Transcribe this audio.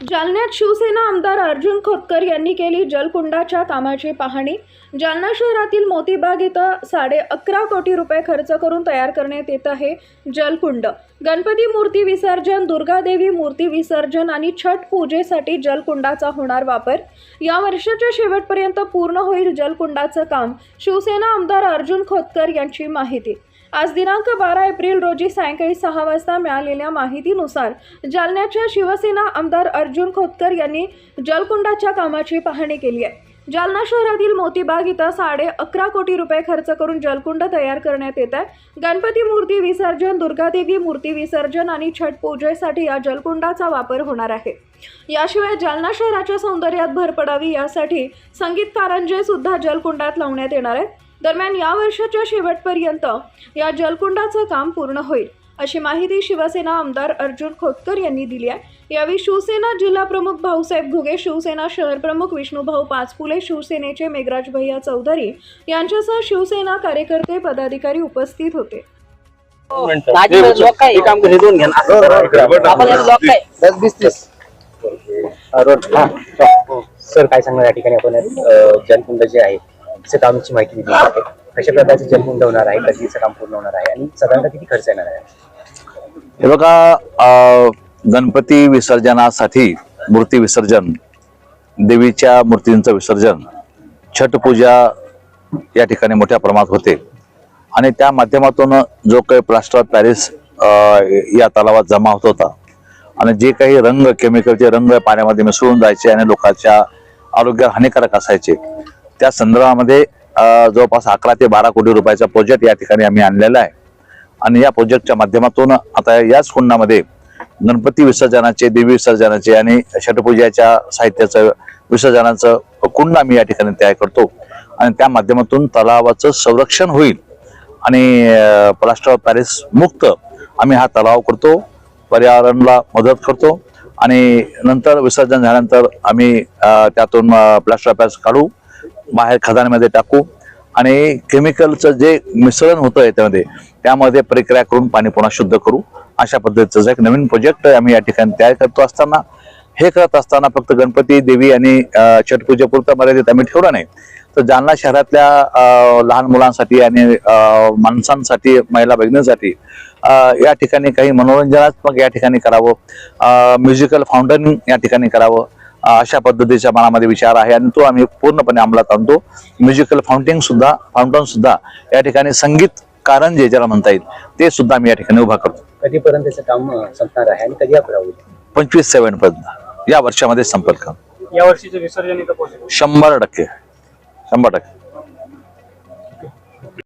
जालन्यात शिवसेना आमदार अर्जुन खोतकर यांनी केली जलकुंडाच्या कामाची पाहणी. जालना शहरातील मोतीबाग इथं साडे अकरा कोटी रुपये खर्च करून तयार करण्यात येत आहे जलकुंड. गणपती मूर्ती विसर्जन दुर्गादेवी मूर्ती विसर्जन आणि छठ पूजेसाठी जलकुंडाचा होणार वापर. या वर्षाच्या शेवटपर्यंत पूर्ण होईल जलकुंडाचं काम शिवसेना आमदार अर्जुन खोतकर यांची माहिती. आज दिनांक बारा एप्रिल रोजी सायंकाळी सहा वाजता मिळालेल्या माहितीनुसार जालन्याच्या शिवसेना आमदार अर्जुन खोतकर यांनी जलकुंडाच्या कामाची पाहणी केली आहे. जालना शहरातील मोतीबाग इथं साडे अकरा कोटी रुपये खर्च करून जलकुंड तयार करण्यात येत आहे. गणपती मूर्ती विसर्जन दुर्गादेवी मूर्ती विसर्जन आणि छठ पूजेसाठी या जलकुंडाचा वापर होणार आहे. याशिवाय जालना शहराच्या सौंदर्यात भर पडावी यासाठी संगीत कारंजे सुद्धा जलकुंडात लावण्यात येणार आहेत दरम्यान या वर्षाच्या शेवटपर्यंत या जलकुंडाचं काम पूर्ण होईल अशी माहिती शिवसेना आमदार अर्जुन खोतकर यांनी दिली आहे. यावेळी शिवसेना जिल्हा प्रमुख भाऊसाहेब घुगे शिवसेना शहर प्रमुख विष्णुभाऊ पाचपुले शिवसेनेचे मेघराज भैया चौधरी यांच्यासह शिवसेना कार्यकर्ते पदाधिकारी उपस्थित होते. हे रोड हा सर काय सांगणार या ठिकाणी आपण? जलकुंड जे आहे त्याच्या कामाची माहिती दिली आहे. कशा प्रकारचे जलकुंड होणार आहे कधीचं काम पूर्ण होणार आहे आणि साधारणतः किती खर्च येणार आहे? हे बघा गणपती विसर्जनासाठी मूर्ती विसर्जन देवीच्या मूर्तींचं विसर्जन छट पूजा या ठिकाणी मोठ्या प्रमाणात होते. आणि त्या माध्यमातून जो काही प्लास्टर ऑफ पॅरिस या तलावात जमा होत होता आणि जे काही रंग केमिकलचे रंग पाण्यामध्ये मिसळून जायचे आणि लोकांच्या आरोग्याला हानिकारक असायचे त्या संदर्भामध्ये जवळपास अकरा ते बारा कोटी रुपयाचा प्रोजेक्ट या ठिकाणी आम्ही आणलेला आहे. आणि या प्रोजेक्टच्या माध्यमातून आता याच कुंडामध्ये गणपती विसर्जनाचे देवी विसर्जनाचे आणि छटपूजेच्या साहित्याचं विसर्जनाचं कुंड आम्ही या ठिकाणी तयार करतो. आणि त्या माध्यमातून तलावाचं संरक्षण होईल आणि प्लास्टर ऑफ पॅरिस मुक्त आम्ही हा तलाव करतो पर्यावरणाला मदत करतो आणि नंतर विसर्जन झाल्यानंतर आम्ही त्यातून प्लास्टर ऑफ पॅरिस काढू. बाहेर खदानमध्ये टाकू. आणि केमिकलचं जे मिश्रण होतं याच्यामध्ये त्यामध्ये प्रक्रिया करून पाणी पुन्हा शुद्ध करू. अशा पद्धतीचं एक नवीन प्रोजेक्ट आम्ही या ठिकाणी तयार करतो असताना हे करत असताना फक्त गणपती देवी आणि छटपूजेपुरता मर्यादित आम्ही ठेवलं नाही. तर जालना शहरातल्या लहान मुलांसाठी आणि माणसांसाठी महिला भगिनींसाठी या ठिकाणी काही मनोरंजनात्मक या ठिकाणी करावं. म्युझिकल फाउंडन या ठिकाणी करावं. अशा पद्धतीचा मनामध्ये विचार आहे आणि तो आम्ही पूर्णपणे अंमलात आणतो. म्युझिकल फाउंटिंग सुद्धा फाउंटन सुद्धा या ठिकाणी संगीत कारंजे ज्याला म्हणता येईल ते सुद्धा आम्ही या ठिकाणी उभा करतो. कधीपर्यंत काम संपणार आहे आणि कधी पंचवीस सेवन पर्यंत. या वर्षामध्ये संपर्क. या वर्षीचं विसर्जन शंभर टक्के. शंभर टक्के.